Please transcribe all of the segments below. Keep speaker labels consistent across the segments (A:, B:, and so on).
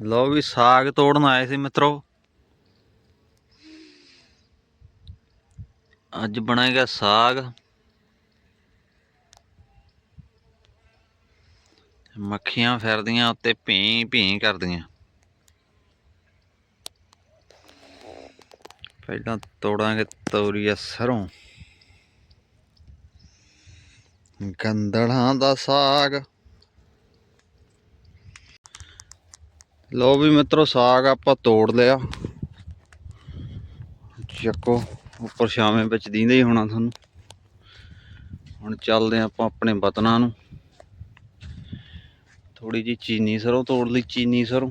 A: ਲਓ ਵੀ ਸਾਗ ਤੋੜਨ ਆਏ ਸੀ ਮਿੱਤਰੋ। ਅੱਜ ਬਣਾਏਗਾ ਸਾਗ। ਮੱਖੀਆਂ ਫਿਰਦੀਆਂ ਉੱਤੇ ਭੀਂ ਭੀਂ ਕਰਦੀਆਂ। ਪਹਿਲਾਂ ਤੋੜਾਂਗੇ ਤੋਰੀਆ ਸਰੋਂ। ਗੰਦਲਾਂ ਦਾ ਸਾਗ। ਲਓ ਵੀ ਮਿੱਤਰੋ, ਸਾਗ ਆਪਾਂ ਤੋੜ ਲਿਆ। ਚੱਕੋ, ਉੱਪਰ ਛਾਵੇਂ ਵਿੱਚ ਦੀਂਦਾ ਹੀ ਹੋਣਾ ਤੁਹਾਨੂੰ। ਹੁਣ ਚੱਲਦੇ ਹਾਂ ਆਪਾਂ ਆਪਣੇ ਵਤਨਾਂ ਨੂੰ। ਥੋੜੀ ਜੀ ਚੀਨੀ ਸਰੋਂ ਤੋੜ ਲਈ, ਚੀਨੀ ਸਰੋਂ।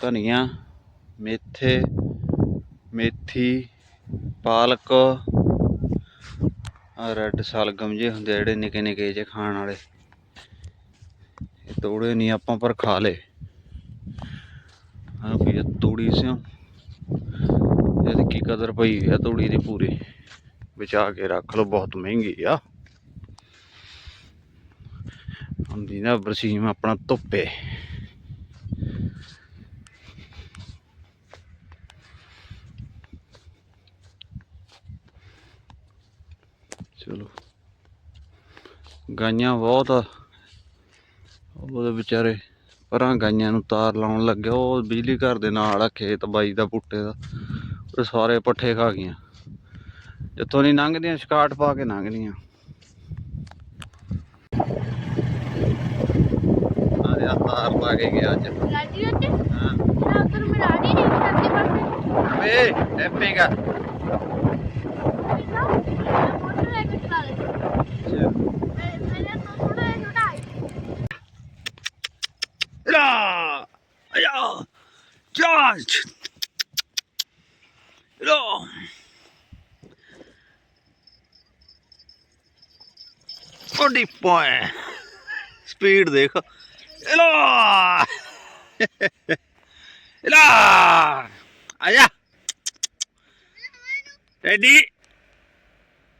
A: ਧਨੀਆ, ਮੇਥੇ, ਮੇਥੀ, ਪਾਲਕ। ਰੈੱਡ ਸਲਗਮ ਜੇ ਹੁੰਦੇ ਜਿਹੜੇ ਨਿੱਕੇ ਨਿੱਕੇ ਜੇ ਖਾਣ ਵਾਲੇ। ਤੋੜੇ ਨਹੀਂ ਆਪਾਂ, ਪਰ ਖਾ ਲੇ ਹਾਂ ਵੀ ਇਹ ਸਿਓ ਇਹਦੀ ਕੀ ਕਦਰ ਪਈ ਹੈ ਤੋੜੀ ਦੀ ਪੂਰੀ। ਬਚਾ ਕੇ ਰੱਖ ਲਓ, ਬਹੁਤ ਮਹਿੰਗੀ ਆ। ਹੁੰਦੀ ਨਾ ਬਰਸੀਮ ਆਪਣਾ ਧੁੱਪੇ। ਚਲੋ। ਗਾਈਆਂ ਬਹੁਤ ਉਹਦੇ ਵਿਚਾਰੇ ਪਰਾਂ ਗਾਈਆਂ ਨੂੰ ਤਾਰ ਲਾਉਣ ਲੱਗਿਆ ਉਹ ਬਿਜਲੀ ਘਰ ਦੇ ਨਾਲ ਆ ਖੇਤ ਬਾਈ ਦਾ ਬੂਟੇ ਦਾ ਉਹ ਸਾਰੇ ਪੱਠੇ ਖਾ ਗਈਆਂ। ਜਿੱਥੋਂ ਨਹੀਂ ਲੰਘਦੀਆਂ ਸ਼ਿਕਾਟ ਪਾ ਕੇ ਲੰਘਦੀਆਂ। ਆਰੇ ਆ ਤਾਰ ਪਾ ਕੇ ਗਿਆ ਅੱਜ।
B: ਰਾਜੀ ਉੱਤੇ?
A: ਹਾਂ।
B: ਉਧਰ ਮੇਰਾ ਆੜੀ ਨਹੀਂ ਸਾਡੇ ਪਾਸੇ
A: ਵੇ ਐਪੇਗਾ
B: ਮੋਟਰ ਲੈ ਕੇ ਚਲਾ। ਲੈ ਮੇਰੇ ਤੋਂ ਥੋੜਾ ਜਿਹਾ ਛੋਟਾ ਹੈ
A: ਰਾ ਆਇਆ ਚਾਰਜ ਰਾ ਓਡੀ ਪੋਏ ਸਪੀਡ ਦੇਖ ਇਲਾ ਇਲਾ ਆਇਆ ਟੈਡੀ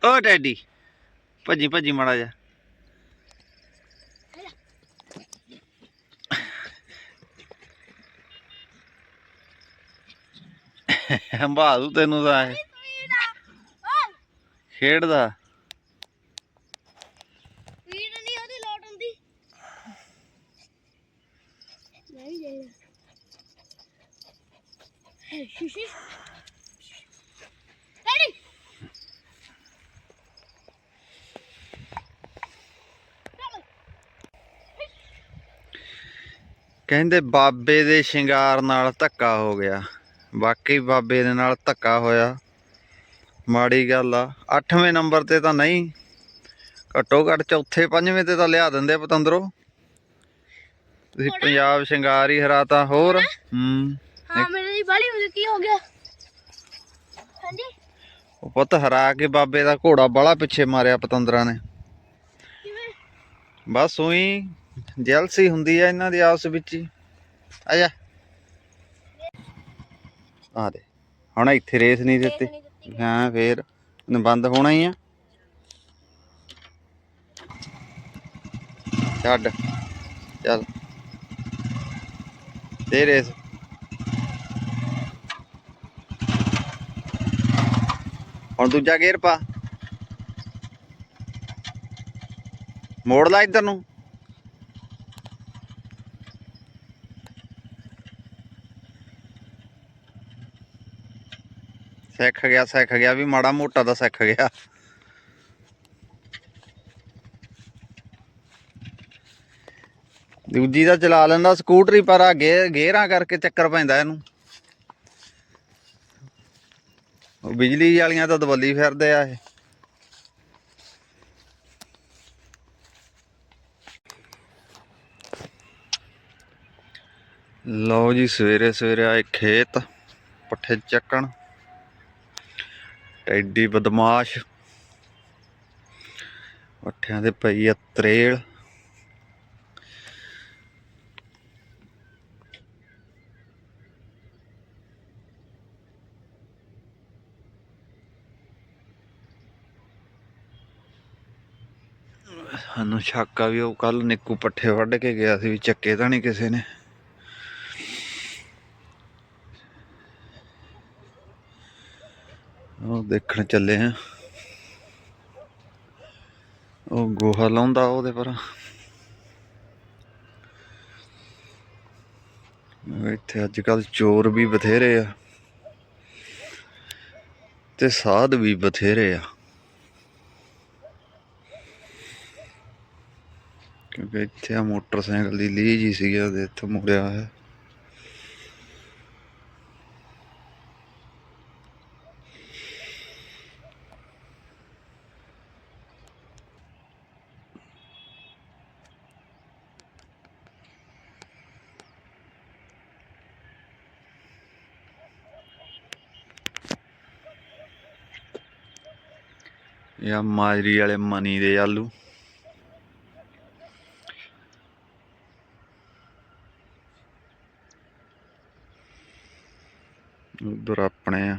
A: ਓ ਟੈਡੀ ਭੱਜੀ ਭੱਜੀ ਮਾੜਾ ਜਾ ਹੰਭਾਦੂ ਤੈਨੂੰ ਤਾਂ ਇਹ ਖੇਡਦਾ।
B: ਵੀਡ ਨਹੀਂ ਉਹਦੀ ਲੋਟ ਹੁੰਦੀ। ਨਹੀਂ ਜਾਈਦਾ ਹੈ ਸ਼ੀਸ਼ੀ ਰੈਡੀ।
A: ਕਹਿੰਦੇ ਬਾਬੇ ਦੇ ਸ਼ਿੰਗਾਰ ਨਾਲ ਧੱਕਾ ਹੋ ਗਿਆ। ਵਾਕਈ ਬਾਬੇ ਦੇ ਨਾਲ ਧੱਕਾ ਹੋਇਆ। ਮਾੜੀ ਗੱਲ ਆ 8ਵੇਂ ਨੰਬਰ ਤੇ ਤਾਂ ਨਹੀਂ ਘੱਟੋ ਘੱਟ ਚੌਥੇ ਪੰਜਵੇਂ ਤੇ ਤਾਂ ਲਿਆ ਦਿੰਦੇ ਪਤੰਦਰੋ। ਤੁਸੀਂ ਪੰਜਾਬ ਸ਼ਿੰਗਾਰ ਹੀ ਹਰਾਤਾ ਹੋਰ ਹੂੰ।
B: ਹਾਂ ਮੇਰੇ ਬਾਲੀ ਮੁझे ਕੀ ਹੋ ਗਿਆ? ਹਾਂਜੀ?
A: ਉਹ ਪੁੱਤ ਹਰਾ ਕੇ ਬਾਬੇ ਦਾ ਘੋੜਾ ਬਾਲਾ ਪਿੱਛੇ ਮਾਰਿਆ ਪਤੰਦਰਾਂ ਨੇ।
B: ਕਿਵੇਂ?
A: ਬਸ ਉਹੀ ਜੈਲਸੀ ਹੁੰਦੀ ਆ ਇਹਨਾਂ ਦੀ ਆਪਸ ਵਿੱਚ ਹੀ। ਆ ਜਾ। ਆ ਦੇ ਹੁਣ ਇੱਥੇ ਰੇਸ ਨਹੀਂ ਦਿੱਤੀ। ਹਾਂ ਫੇਰ ਇਹਨੂੰ ਬੰਦ ਹੋਣਾ ਹੀ ਆ। ਛੱਡ। ਚੱਲ। ਦੇ ਰੇਸ। ਹੁਣ ਦੂਜਾ ਗੇਅਰ ਪਾ। ਮੋੜ ਲਾ ਇੱਧਰ ਨੂੰ। ਸਿੱਖ ਗਿਆ ਸਿੱਖ ਗਿਆ, ਵੀ ਮਾੜਾ ਮੋਟਾ ਦਾ ਸਿੱਖ ਗਿਆ। ਦੂਜੀ ਦਾ ਚਲਾ ਲੈਂਦਾ ਸਕੂਟਰੀ, ਪਰ ਆ ਗੇ ਕਰਕੇ ਚੱਕਰ ਪੈਂਦਾ ਇਹਨੂੰ। ਉਹ ਬਿਜਲੀ ਵਾਲੀਆਂ ਤਾਂ ਦਵੱਲੀ ਫਿਰਦੇ ਆ ਇਹ। ਲਓ ਜੀ ਸਵੇਰੇ ਸਵੇਰੇ ਆਏ ਖੇਤ, ਪੱਠੇ ਚੱਕਣ। ਐਡੀ ਬਦਮਾਸ਼। ਪੱਠਿਆਂ ਦੇ ਪਈ ਆ ਤਰੇਲ। ਸਾਨੂੰ ਸ਼ੱਕ ਆ ਵੀ ਉਹ ਕੱਲ ਨਿੱਕੂ ਪੱਠੇ ਵੱਢ ਕੇ ਗਿਆ ਸੀ ਵੀ ਚੱਕੇ ਤਾਂ ਨਹੀਂ ਕਿਸੇ ਨੇ ਉਹ ਦੇਖਣ ਚੱਲੇ ਆ ਉਹ ਗੋਹਾ ਲਾਉਂਦਾ ਉਹਦੇ ਪਰ। ਇੱਥੇ ਅੱਜ ਕੱਲ ਚੋਰ ਵੀ ਬਥੇਰੇ ਆ। ਤੇ ਸਾਧ ਵੀ ਬਥੇਰੇ ਆ। ਕਿਉਂਕਿ ਇੱਥੇ ਆ ਮੋਟਰਸਾਈਕਲ ਦੀ ਲੀਜ ਹੀ ਸੀਗਾ, ਉਹਦੇ ਇੱਥੇ ਮੁੜਿਆ ਹੋਇਆ। ਇਹ ਆ ਮਾਜਰੀ ਵਾਲੇ ਮਨੀ ਦੇ ਆਲੂ। ਉਧਰ ਆਪਣੇ ਆ।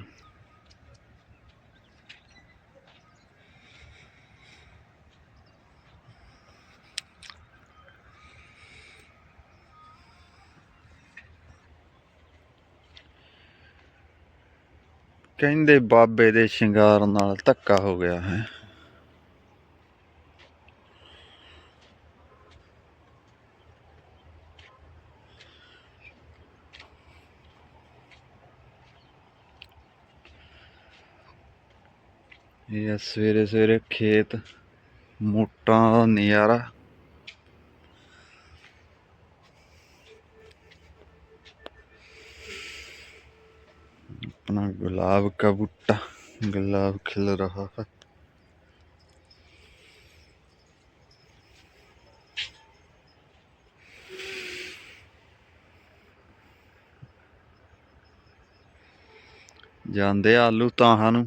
A: ਕਹਿੰਦੇ ਬਾਬੇ ਦੇ ਸ਼ਿੰਗਾਰ ਨਾਲ ਧੱਕਾ ਹੋ ਗਿਆ ਹੈ। ਇਹ ਆ ਸਵੇਰੇ ਸਵੇਰੇ ਖੇਤ ਮੋਟਾਂ ਦਾ ਨਜ਼ਾਰਾ अपना गुलाब का बूटा गुलाब खिल रहा है ਜਾਂਦੇ ਆਲੂ ਤਾਹਾਂ ਨੂੰ